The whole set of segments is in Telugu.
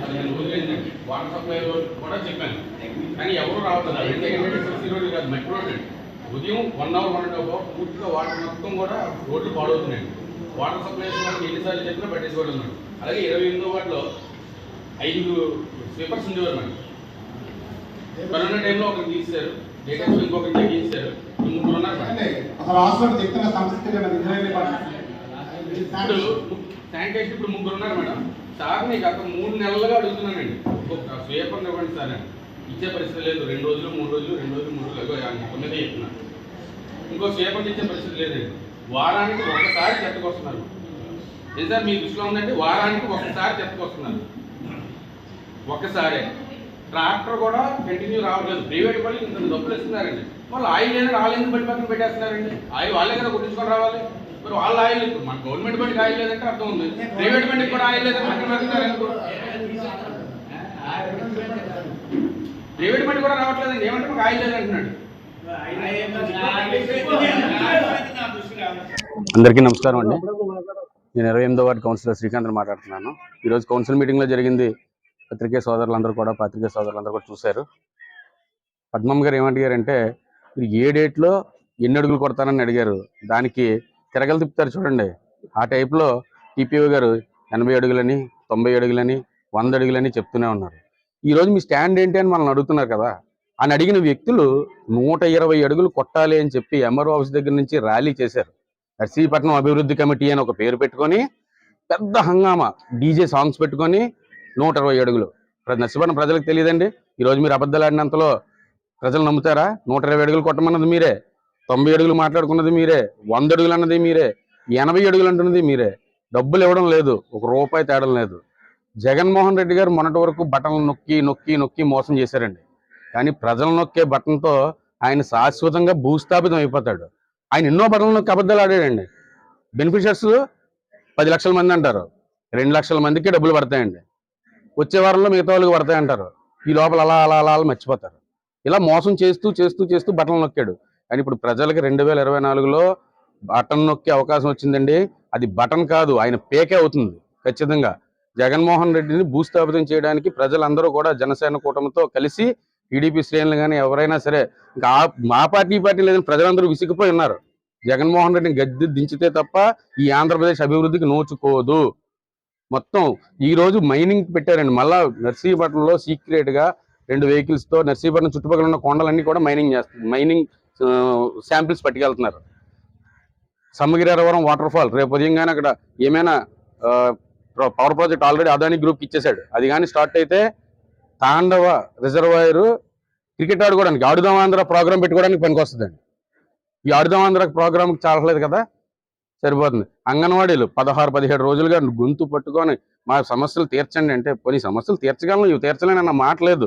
పదిహేను రోజులు అయిందండి వాటర్ సప్లై కూడా చెప్పాను కానీ ఎవరు రావట్లేదు అంటే ఏంటంటే కాదు మెట్రో ఉదయం one hour one and half hour పూర్తిగా వాటర్ మొత్తం కూడా రోడ్లు పాడవుతున్నాయి వాటర్ సప్లై వాళ్ళకి ఎన్నిసార్లు చెప్పినా పట్టించుకోవడం అలాగే ఇరవై ఎనిమిదో వాటిలో ఐదు స్వీపర్స్ ఉండేవారు మేడం కరోనా టైంలో ఒకరికి తీశారు డేటా ఇంకొకరికి తీశారు ముగ్గురు ఉన్నారు మేడం ఇప్పుడు ఇప్పుడు ముగ్గురు ఉన్నారు మేడం. సార్ నీకు గత మూడు నెలలుగా అడుగుతున్నానండి. ఒక స్వీపర్ ఇవ్వండి సార్ అని. ఇచ్చే పరిస్థితి లేదు. రెండు రోజులు మూడు రోజులు రెండు రోజులు మూడు రోజులు అగో తొమ్మిది చెప్తున్నాను ఇంకో స్వీపర్ ఇచ్చే పరిస్థితి లేదండి. వారానికి ఒకసారి చెత్తకొస్తున్నారు ఏం సార్ మీ దృష్టిలో ఉందంటే వారానికి ఒకసారి చెత్తకొస్తున్నారు ఒక్కసారే ట్రాక్టర్ కూడా కంటిన్యూ రావట్లేదు. ప్రైవేట్ వాళ్ళు ఇంత డబ్బులు ఇస్తున్నారండి. వాళ్ళు ఆయిల్ ఏదైనా రాలేదు బట్టి పక్కన పెట్టేస్తున్నారండి. ఆయిల్ వాళ్ళే కదా కొట్టించుకొని రావాలి. మరి వాళ్ళ ఆయిల్ ఇప్పుడు మన గవర్నమెంట్ బండికి ఆయిల్ లేదంటే అర్థం ఉంది. ప్రైవేట్ బండికి కూడా ఆయిల్ లేదని పక్కన పెడుతున్నారు ప్రైవేట్ బండి కూడా రావట్లేదు ఏమంటే మాకు ఆయిల్ లేదంటున్నాడు అందరికీ నమస్కారం అండి. నేను ఇరవై ఎనిమిదో వార్డు కౌన్సిలర్ శ్రీకాంత్ మాట్లాడుతున్నాను. ఈరోజు కౌన్సిల్ మీటింగ్లో జరిగింది పత్రికే సోదరులందరూ కూడా పత్రికే సోదరులందరూ కూడా చూశారు. పద్మమ్మ గారు ఏమడిగారంటే మీరు ఏ డేట్లో ఎన్ని అడుగులు కొడతానని అడిగారు? దానికి తిరగలు తిప్పుతారు చూడండి. ఆ టైప్లో టీపీఓ గారు ఎనభై అడుగులని తొంభై అడుగులని వంద అడుగులని చెప్తూనే ఉన్నారు. ఈరోజు మీ స్టాండ్ ఏంటి అని మనల్ని అడుగుతున్నారు కదా? అని అడిగిన వ్యక్తులు నూట ఇరవై అడుగులు కొట్టాలి అని చెప్పి ఎంఆర్ఓ ఆఫీస్ దగ్గర నుంచి ర్యాలీ చేశారు. నర్సీపట్నం అభివృద్ధి కమిటీ అని ఒక పేరు పెట్టుకొని పెద్ద హంగామా డీజే సాంగ్స్ పెట్టుకొని నూట ఇరవై అడుగులు. నర్సీపట్నం ప్రజలకు తెలియదండి. ఈరోజు మీరు అబద్ధాలు ఆడినంతలో ప్రజలు నమ్ముతారా? నూట ఇరవై అడుగులు కొట్టమన్నది మీరే. తొంభై అడుగులు మాట్లాడుకున్నది మీరే వంద అడుగులు అన్నది మీరే ఎనభై అడుగులు అంటున్నది మీరే. డబ్బులు ఇవ్వడం లేదు ఒక రూపాయి తేడం లేదు. జగన్మోహన్ రెడ్డి గారు మొన్నటి వరకు బటన్లు నొక్కి నొక్కి నొక్కి మోసం చేశారండి. కానీ ప్రజలు నొక్కే బటన్తో ఆయన శాశ్వతంగా భూస్థాపితం అయిపోతాడు. ఆయన ఎన్నో బటన్లు నొక్కి అబద్ధాలు ఆడాడండి. బెనిఫిషియర్స్ పది లక్షల మంది అంటారు. రెండు లక్షల మందికి డబ్బులు పడతాయండి. వచ్చే వారంలో మిగతా వాళ్ళకి పడతాయి అంటారు ఈ లోపల అలా అలా అలా అలా మర్చిపోతారు. ఇలా మోసం చేస్తూ చేస్తూ చేస్తూ బటన్లు నొక్కాడు. కానీ ఇప్పుడు ప్రజలకు రెండు వేల ఇరవై నాలుగులో బటన్ నొక్కే అవకాశం వచ్చిందండి. అది బటన్ కాదు ఆయన పేకే అవుతుంది. ఖచ్చితంగా జగన్మోహన్ రెడ్డిని భూస్థాపితం చేయడానికి ప్రజలందరూ కూడా జనసేన కూటమితో కలిసి టీడీపీ శ్రేణులు కానీ ఎవరైనా సరే ఇంకా మా పార్టీ పార్టీ లేదని ప్రజలందరూ విసిగిపోయి ఉన్నారు. జగన్మోహన్ రెడ్డిని గద్దె దించితే తప్ప ఈ ఆంధ్రప్రదేశ్ అభివృద్ధికి నోచుకోదు. మొత్తం ఈ రోజు మైనింగ్ పెట్టారండి. మళ్ళా నర్సీపట్నంలో సీక్రెట్గా రెండు వెహికల్స్తో నర్సీపట్నం చుట్టుపక్కల ఉన్న కొండలన్నీ కూడా మైనింగ్ చేస్తారు మైనింగ్ శాంపిల్స్ పట్టుకెళ్తున్నారు. సమగిరవరం వాటర్ ఫాల్ రేపు ఉదయంగానే అక్కడ ఏమైనా power project already Adani group ఇచ్చేసాడు అది కానీ స్టార్ట్ అయితే తాండవ రిజర్వాయర్ క్రికెట్ ఆడుకోవడానికి ఆడుదాం ఆంధ్ర ప్రోగ్రామ్ పెట్టుకోవడానికి పనికొస్తుందండి. ఈ ఆడుదాం ఆంధ్ర ప్రోగ్రామ్కి చాలలేదు కదా? సరిపోతుంది. అంగన్వాడీలు పదహారు పదిహేడు రోజులుగా గొంతు పట్టుకొని మా సమస్యలు తీర్చండి అంటే పోనీ సమస్యలు తీర్చగలను ఇవి తీర్చలేనన్న మాట లేదు.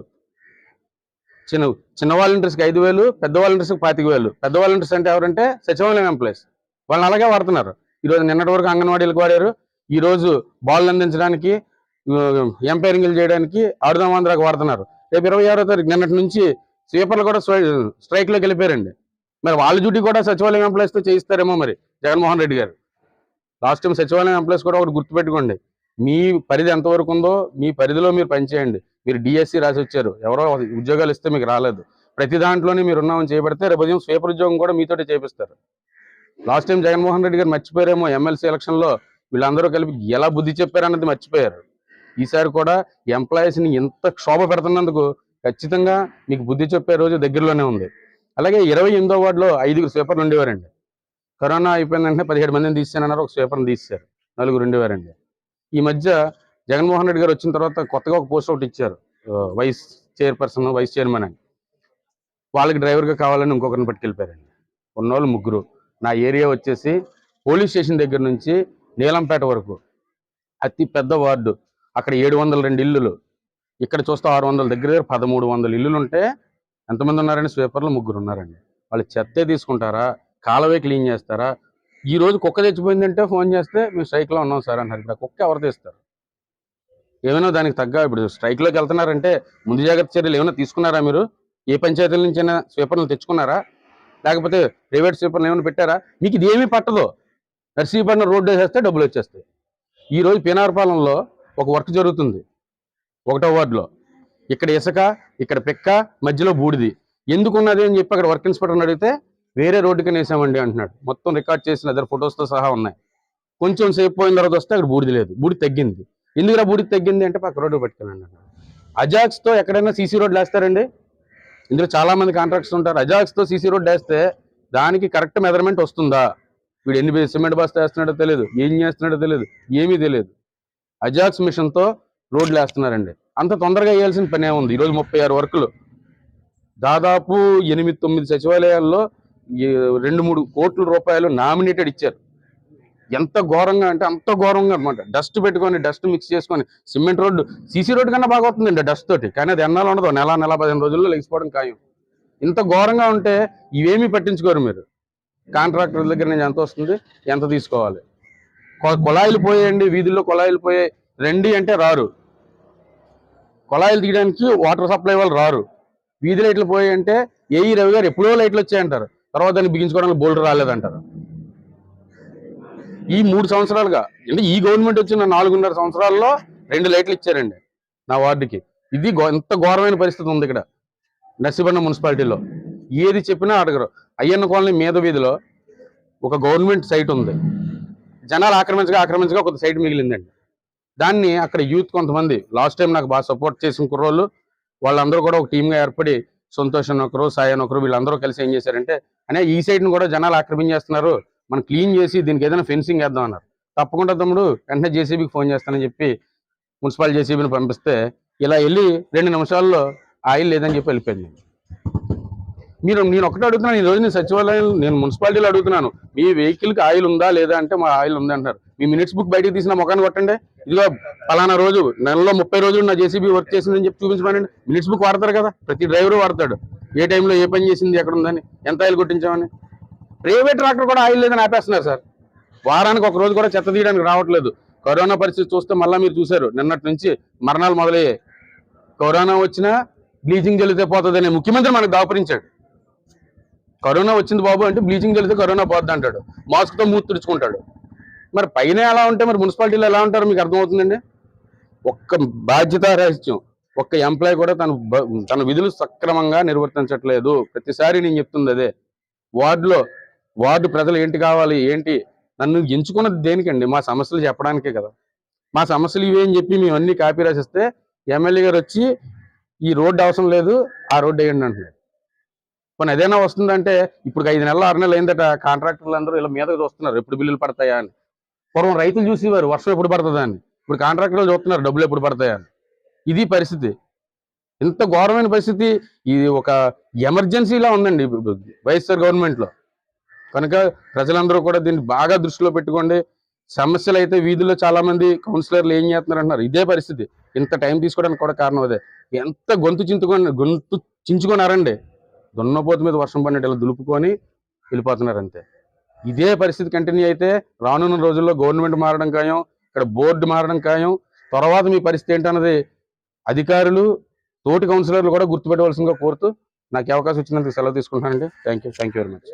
చిన్న చిన్న వాలంటీర్స్కి ఐదు వేలు పెద్ద వాలంటీర్స్కి పాతిక వేలు. పెద్ద వాలంటీర్స్ అంటే ఎవరంటే సచివాలయం ఎంప్లాయీస్. వాళ్ళని అలాగే వాడుతున్నారు. ఈరోజు నిన్నటి వరకు అంగన్వాడీలకు వాడారు. ఈరోజు బాల్ అందించడానికి ఎంపైరింగ్లు చేయడానికి ఆడుదాం ఆంధ్రాకి వాడుతున్నారు. రేపు ఇరవై ఆరో తారీఖు నిన్నటి నుంచి స్వీపర్లు కూడా స్ట్రైక్లోకి వెళ్ళిపోయారండి. మరి వాళ్ళ డ్యూటీ కూడా సచివాలయం ఎంప్లాయీస్తో చేయిస్తారేమో మరి జగన్మోహన్ రెడ్డి గారు. లాస్ట్ టైం సచివాలయం ఎంప్లాయీస్ కూడా ఒకటి గుర్తుపెట్టుకోండి. మీ పరిధి ఎంతవరకు ఉందో మీ పరిధిలో మీరు పనిచేయండి. మీరు డిఎస్సి రాసి వచ్చారు. ఎవరో ఉద్యోగాలు ఇస్తే మీకు రాలేదు. ప్రతి దాంట్లోనే మీరు ఉన్నామని చేపడితే రేపు ఉదయం స్వీపర్ ఉద్యోగం కూడా మీతోటి చేపిస్తారు. లాస్ట్ టైం జగన్మోహన్ రెడ్డి గారు మర్చిపోయారేమో ఎమ్మెల్సీ ఎలక్షన్లో వీళ్ళందరూ కలిపి ఎలా బుద్ధి చెప్పారన్నది మర్చిపోయారు. ఈసారి కూడా ఎంప్లాయీస్ని ఎంత క్షోభ పెడుతున్నందుకు ఖచ్చితంగా మీకు బుద్ధి చెప్పే రోజు దగ్గరలోనే ఉంది. అలాగే ఇరవై ఎనిమిదో వార్డులో ఐదుగురు స్వీపర్లు ఉండేవారండి. కరోనా అయిపోయిన వెంటనే పదిహేడు మందిని తీసానన్నారు ఒక స్వీపర్ని తీశారు నలుగురు ఉండేవారండి. ఈ మధ్య జగన్మోహన్ రెడ్డి గారు వచ్చిన తర్వాత కొత్తగా ఒక పోస్ట్ ఒకటి ఇచ్చారు. వైస్ చైర్పర్సన్ వైస్ చైర్మన్ అని. వాళ్ళకి డ్రైవర్గా కావాలని ఇంకొకరిని పట్టుకెళ్ళిపోయారండి. ఉన్నోళ్ళు ముగ్గురు. నా ఏరియా వచ్చేసి పోలీస్ స్టేషన్ దగ్గర నుంచి నీలంపేట వరకు. అతి పెద్ద వార్డు. అక్కడ ఏడు వందల రెండు ఇల్లులు. ఇక్కడ చూస్తే ఆరు వందల దగ్గర దగ్గర పదమూడు వందల ఇల్లులు ఉంటే ఎంతమంది ఉన్నారండి? స్వీపర్లు ముగ్గురు ఉన్నారండి. వాళ్ళు చెత్తే తీసుకుంటారా? కాలవే క్లీన్ చేస్తారా? ఈ రోజు కుక్క తెచ్చిపోయిందంటే ఫోన్ చేస్తే మేము స్ట్రైక్లో ఉన్నాం సార్ అంటారు ఇక్కడ కుక్క ఎవరు తీస్తారు? ఏమైనా దానికి తగ్గ ఇప్పుడు స్ట్రైక్లోకి వెళ్తున్నారంటే ముందు జాగ్రత్త చర్యలు ఏమైనా తీసుకున్నారా మీరు? ఏ పంచాయతీల నుంచి అయినా స్వీపర్లు తెచ్చుకున్నారా? లేకపోతే ప్రైవేట్ స్వీపర్లు ఏమైనా పెట్టారా? మీకు ఇది ఏమీ పట్టదు. నర్సీపట్నం రోడ్డు వేసేస్తే డబ్బులు వచ్చేస్తాయి. ఈ రోజు పీనారపాలెంలో ఒక వర్క్ జరుగుతుంది. ఒకటో వార్డులో. ఇక్కడ ఇసుక ఇక్కడ పిక్క మధ్యలో బూడిది. ఎందుకున్నది అని చెప్పి అక్కడ వర్క్ ఇన్స్పెక్టర్ని అడిగితే వేరే రోడ్డుకి వేసామండి అంటున్నాడు. మొత్తం రికార్డ్ చేసిన ఇద్దరు ఫొటోస్తో సహా ఉన్నాయి. కొంచెం సేపు పోయిన తర్వాత వస్తే అక్కడ బూడిది లేదు. బూడి తగ్గింది. ఎందుకురా బూడికి తగ్గింది అంటే పక్క రోడ్డు పట్టుకెళ్ళండి అజాక్స్తో ఎక్కడైనా సీసీ రోడ్లు వేస్తారండి? ఇందులో చాలా మంది కాంట్రాక్ట్స్ ఉంటారు. అజాక్స్తో సీసీ రోడ్ వేస్తే దానికి కరెక్ట్ మెజర్మెంట్ వస్తుందా? వీడు ఎన్ని సిమెంట్ బస్తా వేస్తున్నాడో తెలియదు. ఏం చేస్తున్నాడో తెలియదు. ఏమీ తెలియదు. అజాక్స్ మిషన్తో రోడ్లు వేస్తున్నారండి. అంత తొందరగా వేయాల్సిన పనే ఉంది. ఈరోజు ముప్పై ఆరు వర్కులు. దాదాపు ఎనిమిది తొమ్మిది సచివాలయాల్లో రెండు మూడు కోట్ల రూపాయలు నామినేటెడ్ ఇచ్చారు. ఎంత ఘోరంగా అంటే అంత ఘోరంగా అనమాట డస్ట్ పెట్టుకొని డస్ట్ మిక్స్ చేసుకొని సిమెంట్ రోడ్డు సీసీ రోడ్డు కన్నా బాగా అవుతుందండి డస్ట్ తోటి. కానీ అది ఎన్నాళ్ళు ఉండదు. నెల నెల పదిహేను రోజుల్లో లెగిసిపోవడం ఖాయం. ఇంత ఘోరంగా ఉంటే ఇవేమీ పట్టించుకోరు మీరు. కాంట్రాక్టర్ దగ్గర నుంచి ఎంత వస్తుంది? ఎంత తీసుకోవాలి? కుళాయిలు పోయేయండి వీధుల్లో కుళాయిలు పోయే రండి అంటే రారు. కుళాయిలు తీయడానికి వాటర్ సప్లై వాళ్ళు రారు. వీధి లైట్లు పోయాయంటే ఏఈ రవి గారు ఎప్పుడో లైట్లు వచ్చాయంటారు. తర్వాత దాన్ని బిగించుకోవడానికి బోల్డ్ రాలేదంటారు. ఈ మూడు సంవత్సరాలుగా. అంటే ఈ గవర్నమెంట్ వచ్చిన నాలుగున్నర సంవత్సరాల్లో రెండు లైట్లు ఇచ్చారండి నా వార్డుకి. ఇది ఎంత ఘోరమైన పరిస్థితి ఉంది ఇక్కడ. నర్సిబండ మున్సిపాలిటీలో. ఏది చెప్పినా అడగరు. అయ్యన్న కాలనీ మీద వీధిలో ఒక గవర్నమెంట్ సైట్ ఉంది. జనాలు ఆక్రమించగా ఆక్రమించగా ఒక సైట్ మిగిలిందండి. దాన్ని అక్కడ యూత్ కొంతమంది లాస్ట్ టైం నాకు బాగా సపోర్ట్ చేసిన కుర్రోళ్ళు వాళ్ళందరూ కూడా ఒక టీమ్గా ఏర్పడి సంతోష్ అని ఒకరు సాయి అని ఒకరు వీళ్ళందరూ కలిసి ఏం చేశారంటే అనే ఈ సైడ్ని కూడా జనాలు ఆక్రమించేస్తున్నారు. మనం క్లీన్ చేసి దీనికి ఏదైనా ఫెన్సింగ్ వేద్దాం అన్నారు. తప్పకుండా తమ్ముడు వెంటనే జేసీబీకి ఫోన్ చేస్తానని చెప్పి మున్సిపల్ జేసీబీని పంపిస్తే ఇలా వెళ్ళి రెండు నిమిషాల్లో ఆయిల్ లేదని చెప్పి వెళ్ళిపోయింది మీరు నేను ఒకటే అడుగుతున్నాను ఈ రోజు నేను సచివాలయం నేను మున్సిపాలిటీలో అడుగుతున్నాను. మీ వెహికల్కి ఆయిల్ ఉందా లేదా అంటే మా ఆయిల్ ఉంది అంటారు. మీ మినిట్స్ బుక్ బయటికి తీసిన ముఖాన్ని కొట్టండి. ఇదిగో పలానా రోజు నెలలో ముప్పై రోజులు నా జేసీబీ వర్క్ చేసిందని చెప్పి చూపించమనండి. మినిట్స్ బుక్ వాడతారు కదా ప్రతి డ్రైవర్ వాడతాడు. ఏ టైంలో ఏ పని చేసింది ఎక్కడ ఉందని ఎంత ఆయిల్ కొట్టించామని. ప్రైవేట్ ట్రాక్టర్ కూడా ఆయిల్ లేదని ఆపేస్తున్నారు సార్. వారానికి ఒక రోజు కూడా చెత్త తీయడానికి రావట్లేదు. కరోనా పరిస్థితి చూస్తే మళ్ళీ మీరు చూశారు. నిన్నటి నుంచి మరణాలు మొదలయ్యాయి. కరోనా వచ్చినా బ్లీచింగ్ జల్లితే పోతుందని ముఖ్యమంత్రి మనకు దాపరించాడు కరోనా వచ్చింది బాబు అంటే బ్లీచింగ్ జల్లితే కరోనా పోద్ది అంటాడు. మాస్క్తో మూతి తుడుచుకుంటాడు. మరి పైన ఎలా ఉంటే మరి మున్సిపాలిటీలో ఎలా ఉంటారో మీకు అర్థమవుతుందండి? ఒక్క బాధ్యత రహస్యం. ఒక్క ఎంప్లాయ్ కూడా తన తన విధులు సక్రమంగా నిర్వర్తించట్లేదు. ప్రతిసారి నేను చెప్తుంది అదే. వార్డులో వార్డు ప్రజలు ఏంటి కావాలి ఏంటి? నన్ను ఎంచుకున్నది దేనికండి? మా సమస్యలు చెప్పడానికే కదా. మా సమస్యలు ఇవే అని చెప్పి మేము అన్ని కాపీ రాసిస్తే ఎమ్మెల్యే గారు వచ్చి ఈ రోడ్డు అవసరం లేదు ఆ రోడ్డు వేయండి అంటున్నాడు కొన్ని ఏదైనా వస్తుందంటే ఇప్పుడు ఐదు నెలలు ఆరు నెలలు అయిందట కాంట్రాక్టర్లు అందరూ ఇలా మీదకి చూస్తున్నారు ఎప్పుడు బిల్లులు పడతాయా అని. పూర్వం రైతులు చూసేవారు వర్షం ఎప్పుడు పడుతుందా అని. ఇప్పుడు కాంట్రాక్టర్లు చూస్తున్నారు డబ్బులు ఎప్పుడు పడతాయా అని. ఇది పరిస్థితి. ఇంత ఘోరమైన పరిస్థితి ఇది ఒక ఎమర్జెన్సీలా ఉందండి వైఎస్ఆర్ గవర్నమెంట్లో. కనుక ప్రజలందరూ కూడా దీన్ని బాగా దృష్టిలో పెట్టుకోండి. సమస్యలు అయితే వీధుల్లో చాలా మంది కౌన్సిలర్లు ఏం చేస్తున్నారు అంటున్నారు ఇదే పరిస్థితి. ఇంత టైం తీసుకోవడానికి కూడా కారణం అదే. ఎంత గొంతు చించుకొని గొంతు చించుకున్నారండి. దున్నపోతు మీద వర్షం పడినట్టు ఇలా దులుపుకొని వెళ్ళిపోతున్నారు అంతే ఇదే పరిస్థితి కంటిన్యూ అయితే రానున్న రోజుల్లో గవర్నమెంట్ మారడం ఖాయం ఇక్కడ బోర్డు మారడం ఖాయం. తర్వాత మీ పరిస్థితి ఏంటన్నది అధికారులు తోటి కౌన్సిలర్లు కూడా గుర్తుపెట్టవలసిందిగా కోరుతూ నాకు అవకాశం వచ్చినందుకు సెలవు తీసుకుంటానండి thank you thank you very much.